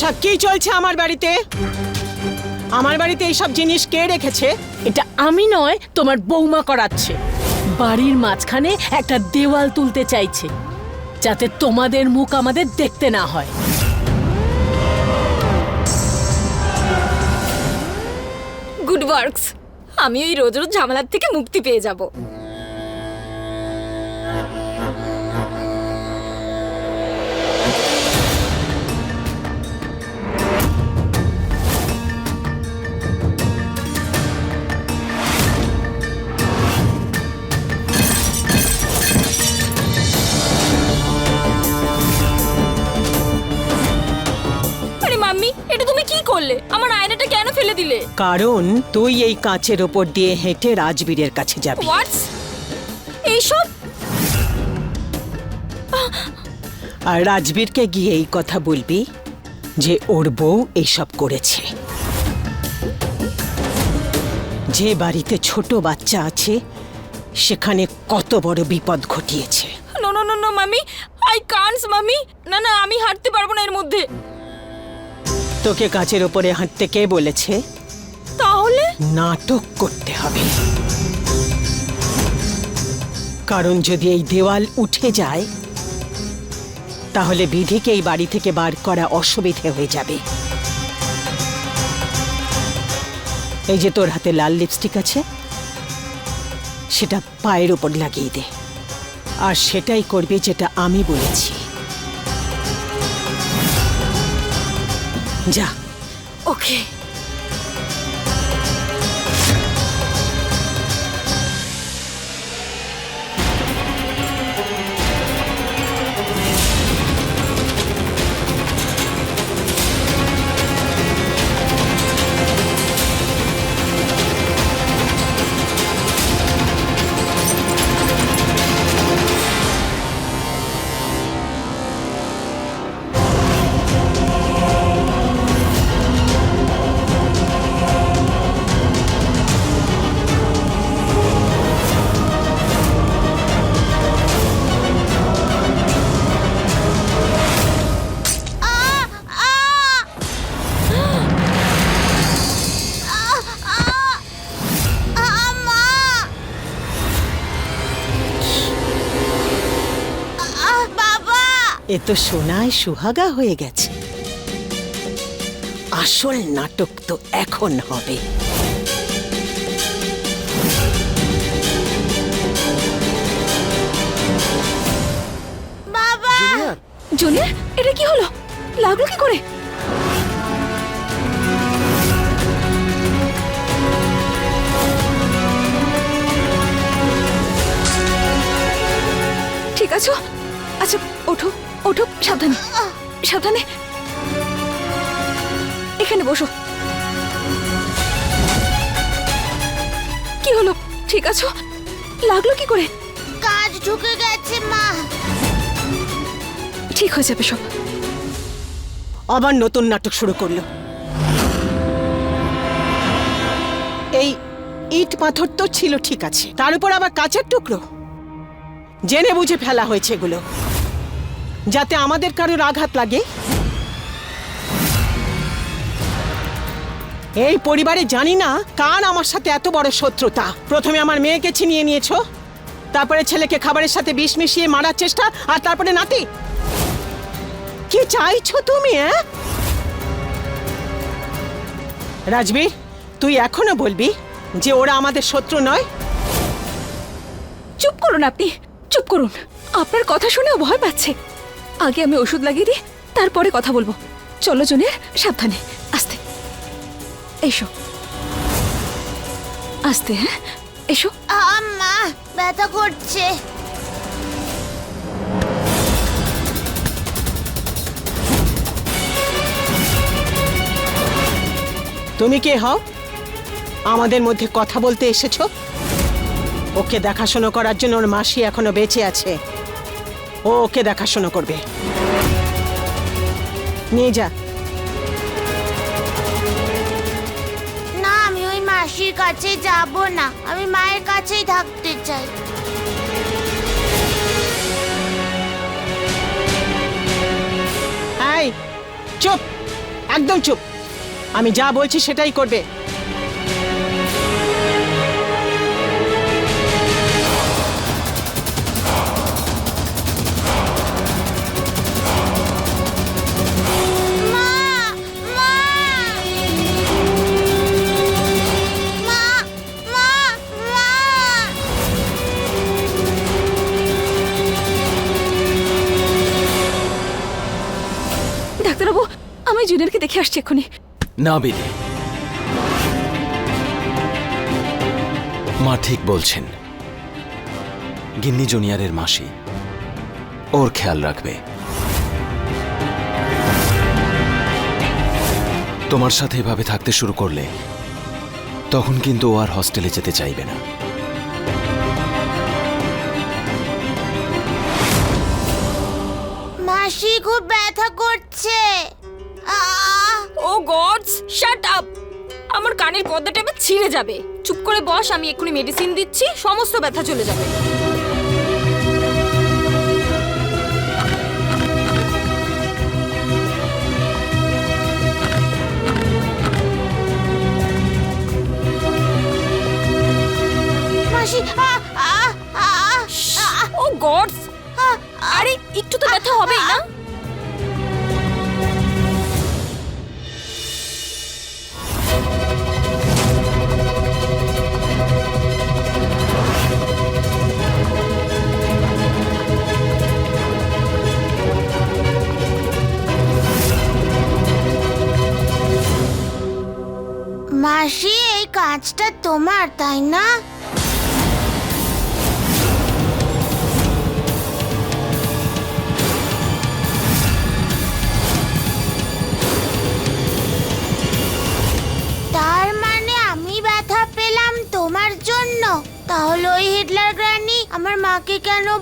এসব কি চলছে আমার বাড়িতে? আমার বাড়িতে এইসব জিনিস কে রেখেছে? এটা আমি নয়, তোমার বৌমা করাচ্ছে। বাড়ির মাঝখানে একটা দেওয়াল তুলতে চাইছে, যাতে তোমাদের মুখ আমাদের দেখতে না হয়। গুড ওয়ার্কস, আমি ওই রোজ রোজ ঝামেলার থেকে মুক্তি পেয়ে যাব। দিলে। কারণ তুই এই কাঁচের ওপর দিয়ে হেঁটে রাজবীরের কাছে যাবি। হোয়াটস এইসব? আর রাজবীরকে গিয়ে এই কথা বলবি যে ওর বউ এইসব করেছে। যে বাড়িতে ছোট বাচ্চা আছে সেখানে কত বড় বিপদ ঘটিয়েছে। নো নো নো মামি। আই কান্টস মামি। না না আমি হাঁটতে পারব না এর মধ্যে। তোকে কাঁচের ওপরে হাঁটতে কে বলেছে? তাহলে? নাটক করতে হবে। কারণ যদি এই দেওয়াল উঠে যায় তাহলে বিধিকে এই বাড়ি থেকে বার করা অসুবিধে হয়ে যাবে। এই যে তোর হাতে লাল লিপস্টিক আছে সেটা পায়ের ওপর লাগিয়ে দে। আর সেটাই করবে যেটা আমি বলেছি। যা ওকে এ তো সোনায় সুহাগা হয়ে গেছে। আসল নাটক তো এখন হবে। জুনিয়র এটা কি হলো? লাগল কি করে? ঠিক আছো? আচ্ছা ওঠো। ওঠো সাবধানে। সাবধানে। এখানে বসো। কি হলো? ঠিক আছো? লাগল কি করে? কাজ ঢুকে গেছে মা। ঠিক হয়ে যাবে সব। আবার নতুন নাটক শুরু করল। এই ইট পাথর তো ছিল ঠিক আছে। তার উপর আবার কাঁচের টুকরো। জেনে বুঝে ফেলা হয়েছে এগুলো। যাতে আমাদের কারোর আঘাত লাগে। এই পরিবারে জানি না কার আমার সাথে এত বড় শত্রুতা। প্রথমে আমার মেয়েকে ছিনিয়ে নিয়েছ, তারপরে ছেলেকে খাবারের সাথে বিষ মিশিয়ে মারার চেষ্টা, আর তারপরে নাতি। কি চাইছো তুমি রাজবীর, তুই এখনও বলবি যে ওরা আমাদের শত্রু নয়? চুপ করুন আপনি, চুপ করুন। আপনার কথা শুনেও ভয় পাচ্ছে। আগে আমি ওষুধ লাগিয়ে দিই তারপরে কথা বলব। চলো জনের সাবধানে। আস্তে। এসো। আস্তে হ্যাঁ? এসো। মা ব্যথা করছে। তুমি কে হও? আমাদের মধ্যে কথা বলতে এসেছ? ওকে দেখাশোনা করার জন্য ওর মাসি এখনও বেঁচে আছে। ও ওকে দেখাশোনা করবে। নিয়ে যা। না আমি ওই মাসির কাছে যাব না। আমি মায়ের কাছেই থাকতে চাই। চুপ একদম চুপ। আমি যা বলছি সেটাই করবে। আসছি এক্ষুনি। না বিধি। মা ঠিক বলছেন। গিন্নি জুনিয়রের মাসি। ওর খেয়াল রাখবে। তোমার সাথে এভাবে থাকতে শুরু করলে তখন কিন্তু ও আর হস্টেলে যেতে চাইবে না। মাসি খুব ব্যথা করছে। Ah oh gods shut up আমার কানের পর্দাটা এবার ছিঁড়ে যাবে। চুপ করে বস আমি এক্ষুনি মেডিসিন দিচ্ছি সমস্ত ব্যথা চলে যাবে। Oh gods! আরে একটু তো ব্যথা হবেই না?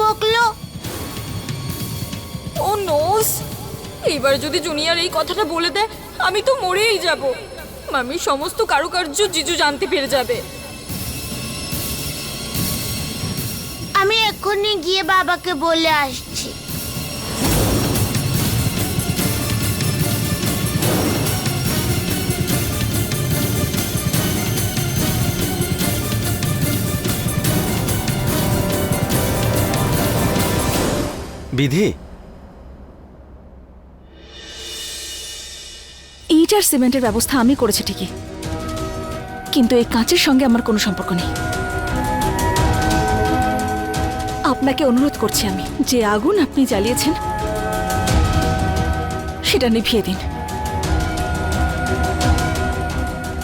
বকলো? ও নোস, এবার যদি জুনিয়র এই কথাটা বলে দেয়, আমি তো মরেই যাব। মামি সমস্ত কারুকার্য জিজু জানতে পেরে যাবে। আমি এক্ষুনি গিয়ে বাবাকে বলে আসছি। বিধি? ইট আর সিমেন্টের ব্যবস্থা আমি করেছি ঠিকই। কিন্তু এই কাঁচের সঙ্গে আমার কোনো সম্পর্ক নেই। আপনাকে অনুরোধ করছি আমি, যে আগুন আপনি জ্বালিয়েছেন, সেটা নিভিয়ে দিন।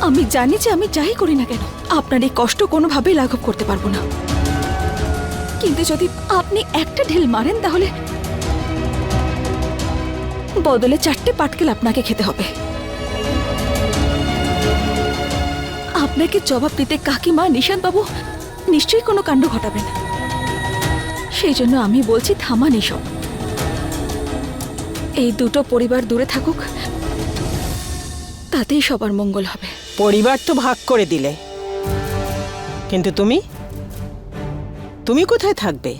আমি জানি যে আমি যাই করি না কেন, আপনার এই কষ্ট কোনোভাবেই লাঘব করতে পারব না। কিন্তু যদি আপনি একটা ঢিল মারেন তাহলে বদলে চারটে পাটকেল আপনাকে খেতে হবে। আপনাকে জবাব দিতে কাকিমা নিশাদ বাবু নিশ্চয়ই কোনো কাণ্ড ঘটাবেন। সেই জন্য আমি বলছি থামান এসব এই দুটো পরিবার দূরে থাকুক, তাতেই সবার মঙ্গল হবে। পরিবার তো ভাগ করে দিলে। কিন্তু তুমি? তুমি কোথায় থাকবে?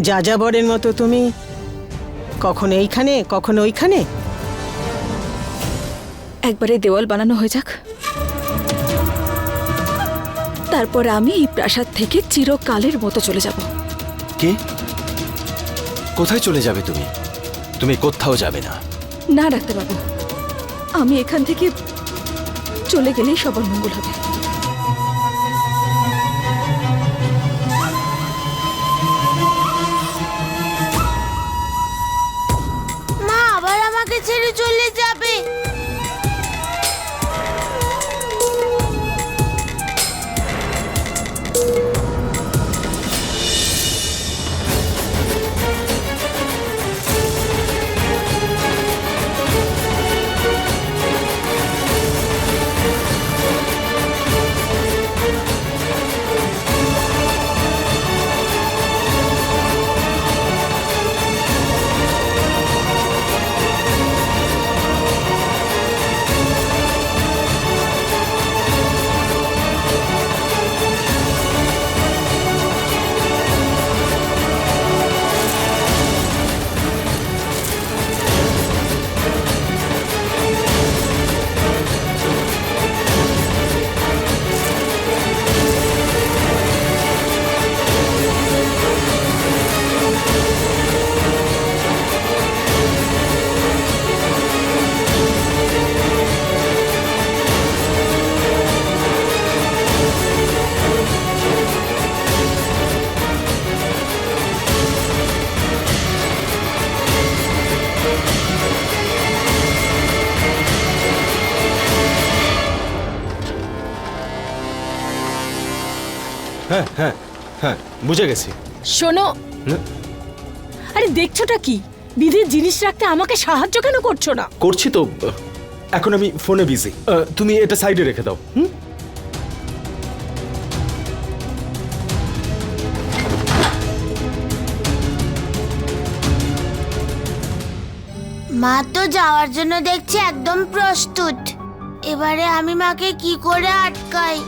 যাযাবরের মতো তুমি? কখনো এইখানে কখনো ওইখানে? একবারে দেওয়াল বানানো হয়ে যাক। তারপর আমি এই প্রাসাদ থেকে চিরকালের মতো চলে যাব। কে? কোথায় চলে যাবে তুমি? তুমি কোথাও যাবে না। না ডাক্তারবাবু। আমি এখান থেকে চলে গেলেই সবার মঙ্গল হবে। চলে যাবে হ্যাঁ হ্যাঁ হ্যাঁ বুঝে গেছি। শোনো? আরে দেখছোটা কি? বিধির জিনিস রাখতে আমাকে সাহায্য কেন করছ না? করছি তো এখন আমি ফোনে বিজি। তুমি এটা সাইডে রেখে দাও হুম? মা তো যাওয়ার জন্য দেখছি একদম প্রস্তুত। এবারে আমি মাকে কি করে আটকাই?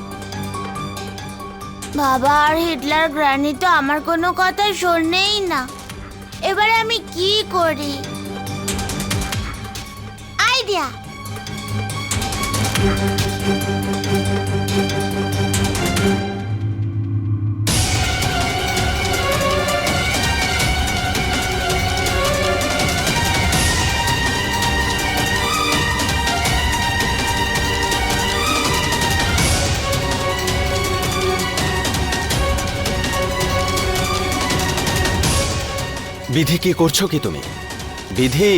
বাবা আর হিটলার গ্রানি তো আমার কোনো কথা শোনেই না। এবারে আমি কি করি? আইডিয়া! কি করছ কি তুমি? বিধি?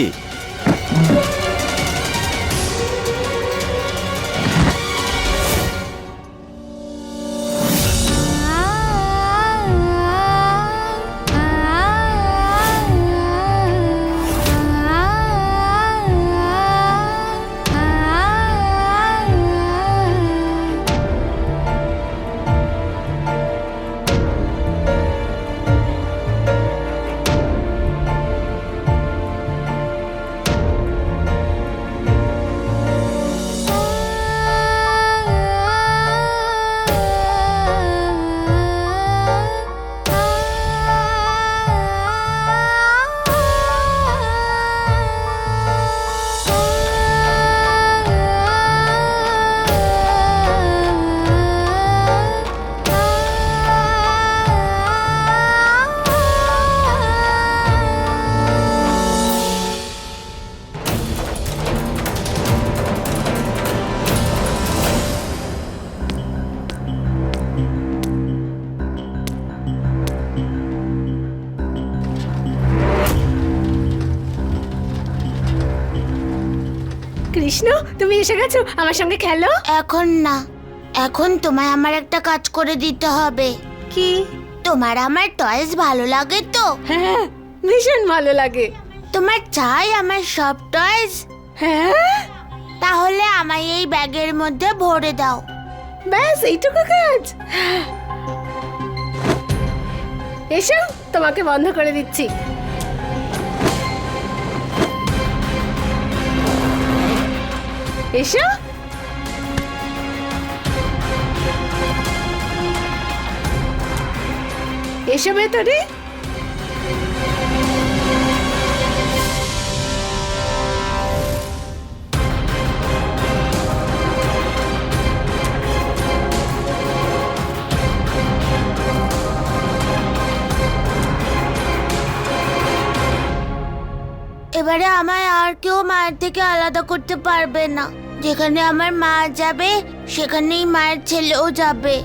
কৃষ্ণ তুমি এসে গেছো? আমার সঙ্গে খেলো? এখন না। এখন তোমায় আমার একটা কাজ করে দিতে হবে। কি? তোমার আমার টয়েস ভালো লাগে তো? হ্যাঁ ভীষণ ভালো লাগে। তোমার চাই আমার সব টয়েস হ্যাঁ? তাহলে আমায় এই ব্যাগের মধ্যে ভরে দাও। ব্যাস এইটুকু কাজ। এসো তোমাকে বন্ধ করে দিচ্ছি। এসো। এসো ভেতরে। এবারে আমায় আর কেউ মায়ের থেকে আলাদা করতে পারবে না। যেখানে আমার মা যাবে, সেখানেই মায়ের ছেলেও যাবে।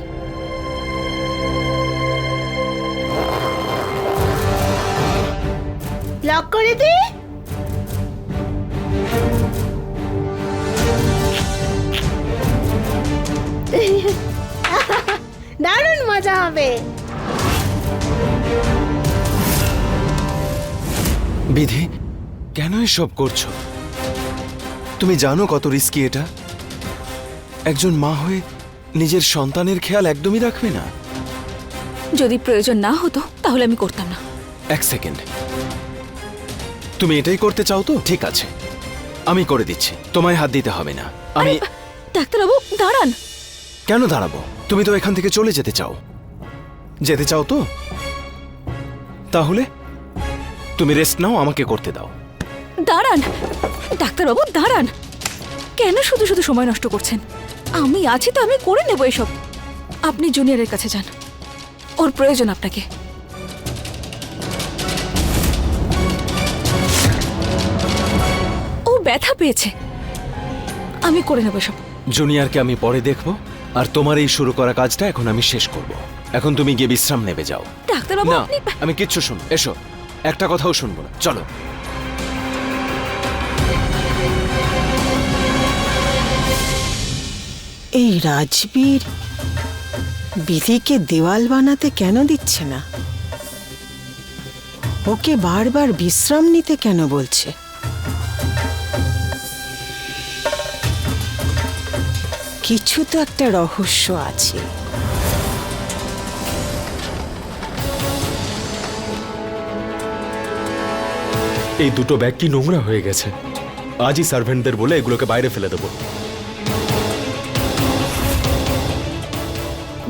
লক করে দারুণ মজা হবে। বিধি, কেন এসব করছ? তুমি জানো কত রিস্কি এটা? একজন মা হয়ে নিজের সন্তানের খেয়াল একদমই রাখবে না। যদি প্রয়োজন না হতো তাহলে আমি করতাম না। এক সেকেন্ড। তুমি এটাই করতে চাও তো? ঠিক আছে। আমি করে দিচ্ছি। তোমায় হাত দিতে হবে না। আমি ডাক্তারবাবু দাঁড়ান। কেন দাঁড়াবো? তুমি তো এখান থেকে চলে যেতে চাও। যেতে চাও তো? তাহলে তুমি রেস্ট নাও আমাকে করতে দাও। দাঁড়ান। ডাক্তারবাবু দাঁড়ান। কেন শুধু শুধু সময় নষ্ট করছেন? আমি আছি তো আমি করে নেব এসব। আপনি জুনিয়রের কাছে যান। ওর প্রয়োজন আপনাকে। ও ব্যথা পেয়েছে। আমি করে নেব এসব। জুনিয়রকে আমি পরে দেখব আর তোমার এই শুরু করা কাজটা এখন আমি শেষ করব। এখন তুমি গিয়ে বিশ্রাম নেবে যাও। ডাক্তারবাবু না আপনি আমি কিচ্ছু শুন এসো। একটা কথাও শুনব না। চলো। এই রাজবীর, বিধিকে দেওয়াল বানাতে কেন দিচ্ছে না? ওকে বারবার বিশ্রাম নিতে কেন বলছে? কিছু তো একটা রহস্য আছে। এই দুটো ব্যাগ কি নোংরা হয়ে গেছে? আজই সার্ভেন্টদের বলে এগুলোকে বাইরে ফেলে দেবো।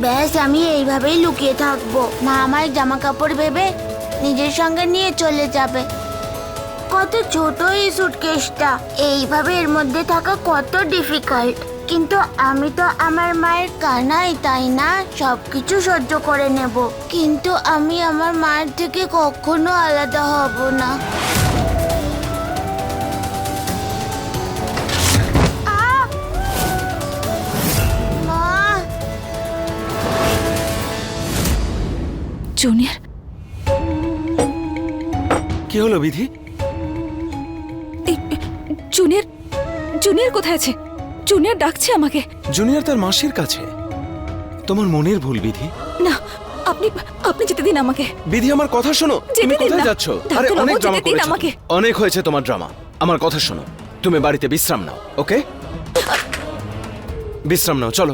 ব্যাস, আমি এইভাবেই লুকিয়ে থাকব। মা আমার জামা কাপড় ভেবে নিজের সঙ্গে নিয়ে চলে যাবে। কত ছোট এই সুটকেসটা এইভাবে এর মধ্যে থাকা কত ডিফিকাল্ট কিন্তু আমি তো আমার মায়ের কানাই, তাই না? সব কিছু সহ্য করে নেব। কিন্তু আমি আমার মায়ের থেকে কখনো আলাদা হব না। জুনিয়র। কি হলো বিধি? জুনিয়র জুনিয়র কোথায় আছে? জুনিয়র ডাকছে আমাকে। জুনিয়র তার মাসির কাছে। তোমার মনের ভুল বিধি। না আপনি আপনি যেতে দিন আমাকে। বিধি আমার কথা শোনো। তুমি কোথায়। যাচ্ছ? আরে অনেক ড্রামা করেছ। আমাকে। অনেক হয়েছে তোমার ড্রামা আমার কথা শোনো। তুমি বাড়িতে বিশ্রাম নাও ওকে? বিশ্রাম নাও চলো।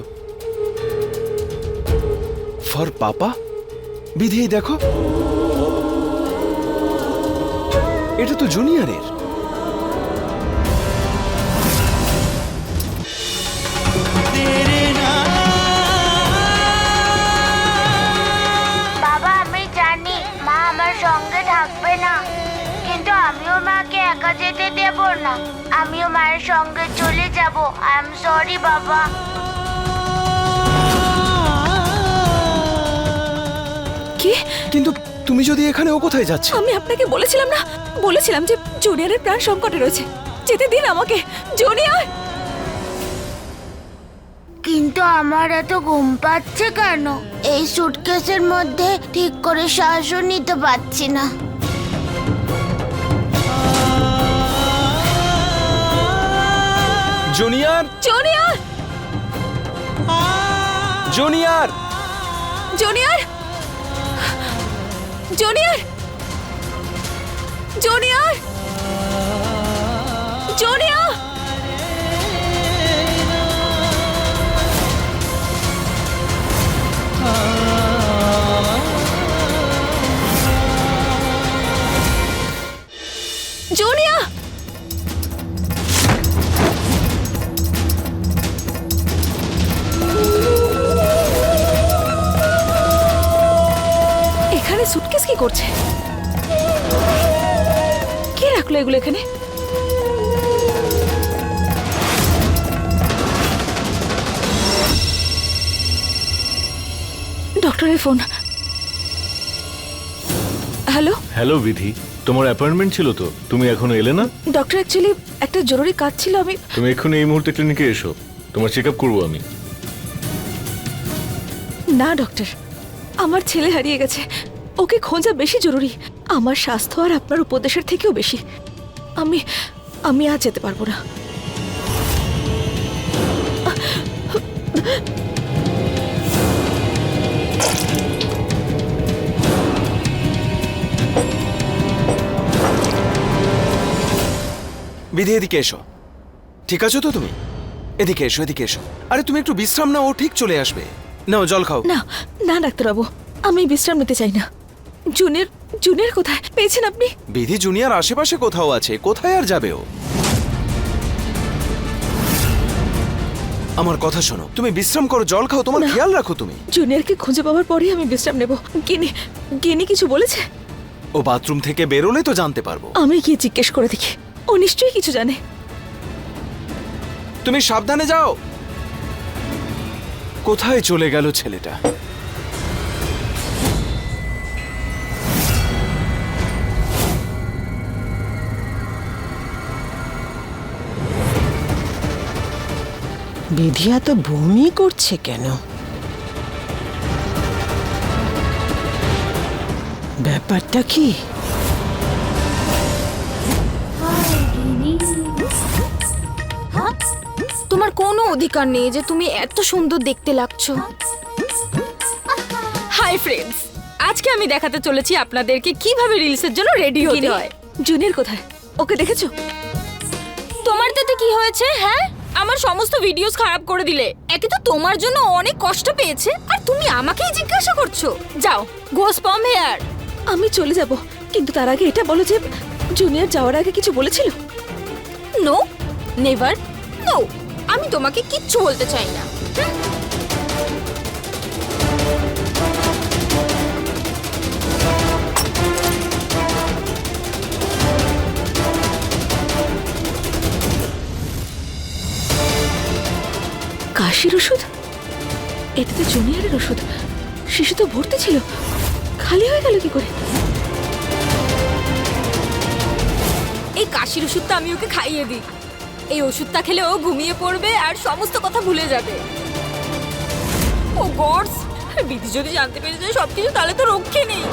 For papa? বিধি, দেখো। এটা তো জুনিয়রের। বাবা, আমি জানি মা আমার সঙ্গে থাকবে না, কিন্তু আমিও মাকে একা যেতে দেব না। আমিও মায়ের সঙ্গে চলে যাব। আই এম সরি বাবা। কিন্তু তুমি যদি এখানে ও কোথায় যাচ্ছে? আমি আপনাকে বলেছিলাম না? বলেছিলাম যে জুনিয়রের প্রাণ সংকটে রয়েছে। যেতে দিন আমাকে জুনিয়র! কিন্তু আমার এত ঘুম পাচ্ছে কেন? এই সুটকেসের মধ্যে ঠিক করে শ্বাসও নিতে পারছি না। Junior junior! Junior! Junior! Junior! Junior junior junior এখানে সুটকেস কি করছে? কে রাখল এগুলো এখানে? ডক্টরের ফোন। হ্যালো? হ্যালো বিধি। তোমার অ্যাপয়েন্টমেন্ট ছিল তো? তুমি এখনও এলে না? ডক্টর অ্যাকচুয়ালি একটা জরুরি কাজ ছিল আমি তুমি এক্ষুনি এই মুহূর্তে ক্লিনিকে এসো। তোমার চেক আপ করব আমি। না ডক্টর। আমার ছেলে হারিয়ে গেছে। ওকে খোঁজা বেশি জরুরি। আমার স্বাস্থ্য আর আপনার উপদেশের থেকেও বেশি। আমি আমি আর যেতে পারব না। বিধি এদিকে এসো। ঠিক আছো তো তুমি? এদিকে এসো এদিকে এসো। আরে তুমি একটু বিশ্রাম নাও ও ঠিক চলে আসবে। নাও জল খাও। না না ডাক্তারবাবু আমি বিশ্রাম নিতে চাই না। জুনিয়র জুনিয়র কোথায়? পেয়েছেন আপনি? বিধি জুনিয়র আশেপাশে কোথাও আছে কোথায় আর যাবে ও আমার কথা শোনো তুমি বিশ্রাম করো জল খাও তোমার খেয়াল রাখো তুমি। জুনিয়রকে খুঁজে পাওয়ার পরেই আমি বিশ্রাম নেব। গিনি গিনি কিছু বলেছে? ও বাথরুম থেকে বেরোলে তো জানতে পারব। আমি গিয়ে জিজ্ঞেস করে দেখি। ও নিশ্চয়ই কিছু জানে। তুমি সাবধানে যাও। কোথায় চলে গেল ছেলেটা? বিধিয়া তো বমি করছে কেন? ব্যাপারটা কি? তোমার কোনো অধিকার নেই যে তুমি এত সুন্দর দেখতে লাগছো। হাই ফ্রেন্ডস আজকে আমি দেখাতে চলেছি আপনাদেরকে কীভাবে রিলসের জন্য রেডি হতে হয়। জুনিয়র কোথায়? ওকে দেখেছ? তোমার তাতে কি হয়েছে হ্যাঁ? আমার সমস্ত ভিডিওস খারাপ করে দিলে। একে তো তোমার জন্য অনেক কষ্ট পেয়েছে। আর তুমি আমাকেই জিজ্ঞাসা করছ। যাও গোস পম হেয়ার। আমি চলে যাব কিন্তু তার আগে এটা বলো যে জুনিয়র যাওয়ার আগে কিছু বলেছিল? নো নেভার নো আমি তোমাকে কিচ্ছু বলতে চাই না। কাশির ওষুধ? এটা তো জুনিয়রের ওষুধ। শিশু তো ভর্তি ছিল। খালি হয়ে গেল কি করে? এই কাশির ওষুধটা আমি ওকে খাইয়ে দিই। এই ওষুধটা খেলে ও ঘুমিয়ে পড়বে আর সমস্ত কথা ভুলে যাবে। ও গডস বিধি যদি জানতে পেরে যায় সবকিছু, তাহলে তো রক্ষে নেই।